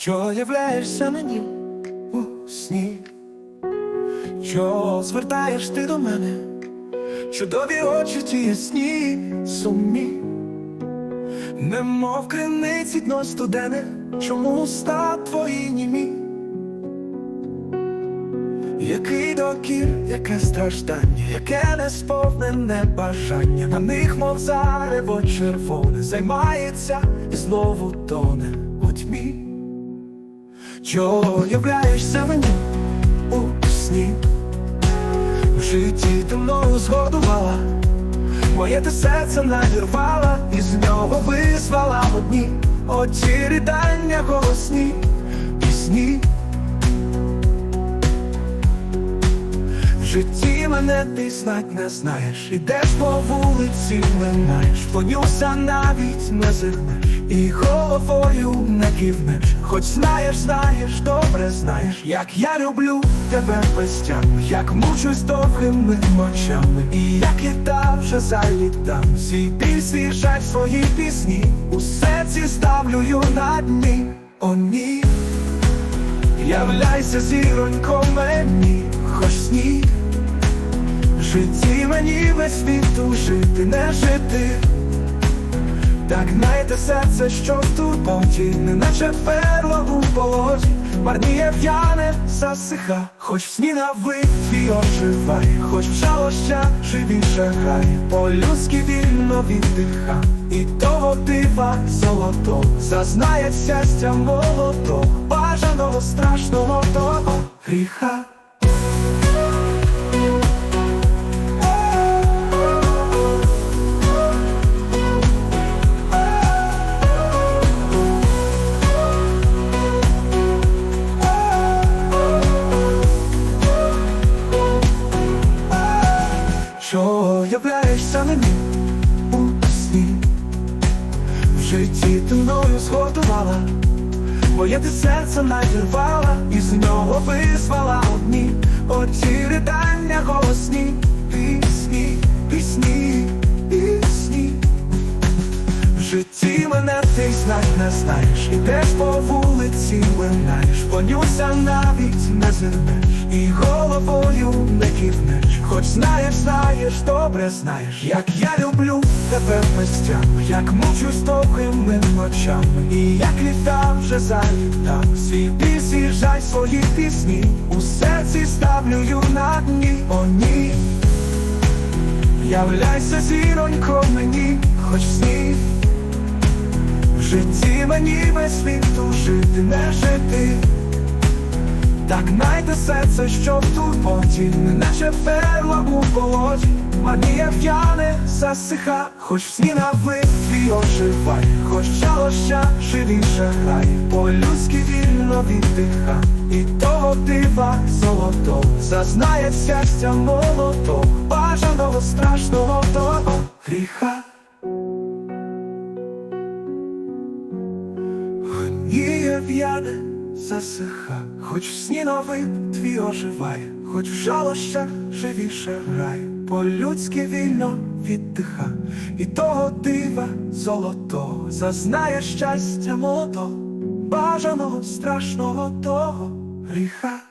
Чого являєшся мені у сні? Чого звертаєш ти до мене? Чудові очі ті ясні, сумні, немов криниці дно студене, чому уста твої німі? Який докір, яке страждання, яке несповнене бажання, на них, мов зарево червоне, займається і знову тоне у тьмі. Чого являєшся мені у сні? В житті ти мною згодувала, моє ти серце надірвала, і з нього визвала одні оті рідання голосні пісні. В житті мене ти знать не знаєш, ідеш по вулиці, минаєш, понюся навіть не зирнеш, і головою не хоч знаєш, знаєш, добре знаєш, як я люблю тебе безтямно, як мучусь довгими ночами, і як літа вже залітам, свій біль, свій жаль, свої пісні, у серці ставлю на дні, о ні. Являйся зіронько мені, хоч сніг житті мені весь світу жити, не жити Так знайте серце, що в турботі, неначе перло у полоті Марніє п'яне засиха, хоч в сні на твій оживає, хоч в жалощах живіше грає, по-людськи вільно віддиха, і того дива золотого зазнає щастя молодого, бажаного страшного того. Гріха. Являєшся мені у сні? В житті ти мною згодувала, моє ти серце надірвала, і з нього визвала одні оті ридання голосні, пісні, пісні, пісні. В житті мене ти знать не знаєш, ідеш по вулиці, минаєш, понюся навіть не зирнеш, і головою кивнеш, хоч знаєш, знаєш, добре знаєш, як я люблю тебе мистями, як мучусь довгими ночами, і як літа вже залітав, свій свій жаль, свої пісні, у серці ставлю на дні, о ні. Являйся зіронько мені, хоч сні. В житті мені весь світу жити, не жити Так знайте серце, що в турботі, неначе перла у болоті Марніє п'яне засиха, хоч в сні на вид твій оживає, хоч жалоща живіше грає, по-людськи вільно віддиха, і того дива золотого зазнає щастя молодого, бажаного страшного того гріха. Гніє п'яне засиха, хоч в сні новий твій оживає, хоч в жалощах живіше грає, по-людськи вільно віддиха, і того дива золотого. Зазнає щастя молодого, бажаного страшного того. Гріха.